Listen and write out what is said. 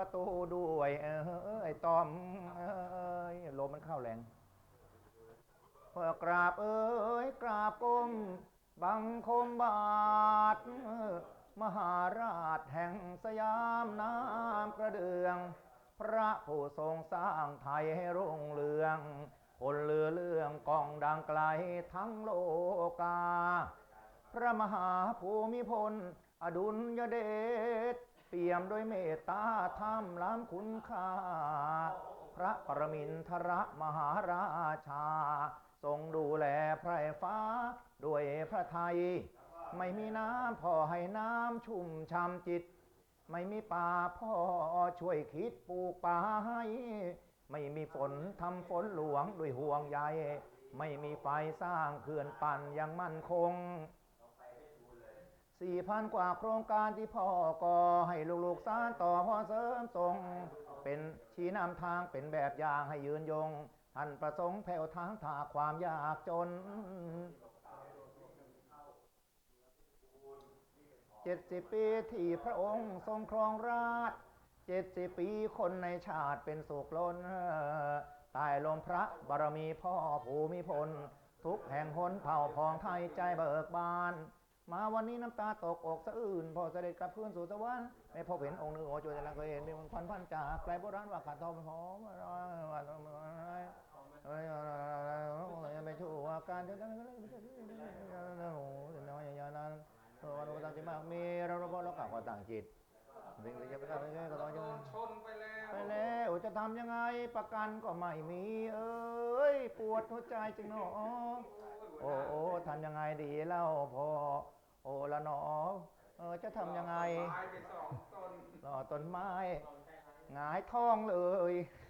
ประตูด้วยเอ้ยตอมเอ้ยลมมันเข้าแรงเพื่อกราบเอ้ยกราบก้มบังคมบาทมหาราชแห่งสยามน้ำกระเดือง พระผู้ทรงสร้างไทยให้รุ่งเรืองคนเรือเรื่องกองดังไกลทั้งโลกา พระมหาภูมิพล อดุลยเดช เปี่ยมด้วยเมตตาธรรมล้ำคุณค่า พระปรมินทรมหาราชา ทรงดูแลไพร่ฟ้า ด้วยพระไทย ไม่มีน้ำพอให้น้ำชุ่มช่ำจิต ไม่มีป่าพ่อช่วยคิดปลูกป่าให้ ไม่มีฝนทำฝนหลวงด้วยห่วงใย ไม่มีไฟสร้างเขื่อนปั่นอย่างมั่นคง สี่พันกว่าโครงการที่พ่อก่อให้ลูกๆสานต่อพ่อเสริมทรง เป็นชี้นำทางเป็นแบบอย่างให้ยืนยงท่านประสงค์แผ่วทางถาความยากจนเจ็ดสิบปีที่พระองค์ทรงครองราชเจ็ดสิบปีคนในชาติเป็นสุขล้นตายลมพระบารมีพ่อภูมิพล ทุกแห่งหนเผ่าพองไทยใจเบิกบาน มาวันนี้น้ำตาตกอกสะอื้นพอเสด็จกลับคืนสู่สวรรค์ไม่พบเห็นองค์หนึ่งโอโจยลังเคยเห็นเป็นพันพันจากไกลโบราณว่าขาดทองหอมว่าทองอะไรไม่ชั่วการจะนั้นโอ้โหน้อยอย่างนั้นวันเราต่างจิตมากมีเราเราเรากล่าวว่าต่างจิตสิ่งที่จะไปทำก็ต้องชนไปแล้วไปแล้วจะทำยังไงประกันก็ไม่มี เอ้ยปวดหัวใจจังหนอ โอ้โอ้ทำยังไงดีเล่าพอ โอ้ละหนอ เออจะทำยังไงตายไปสองต้นรอต้นไม้หงายท้องเลยเ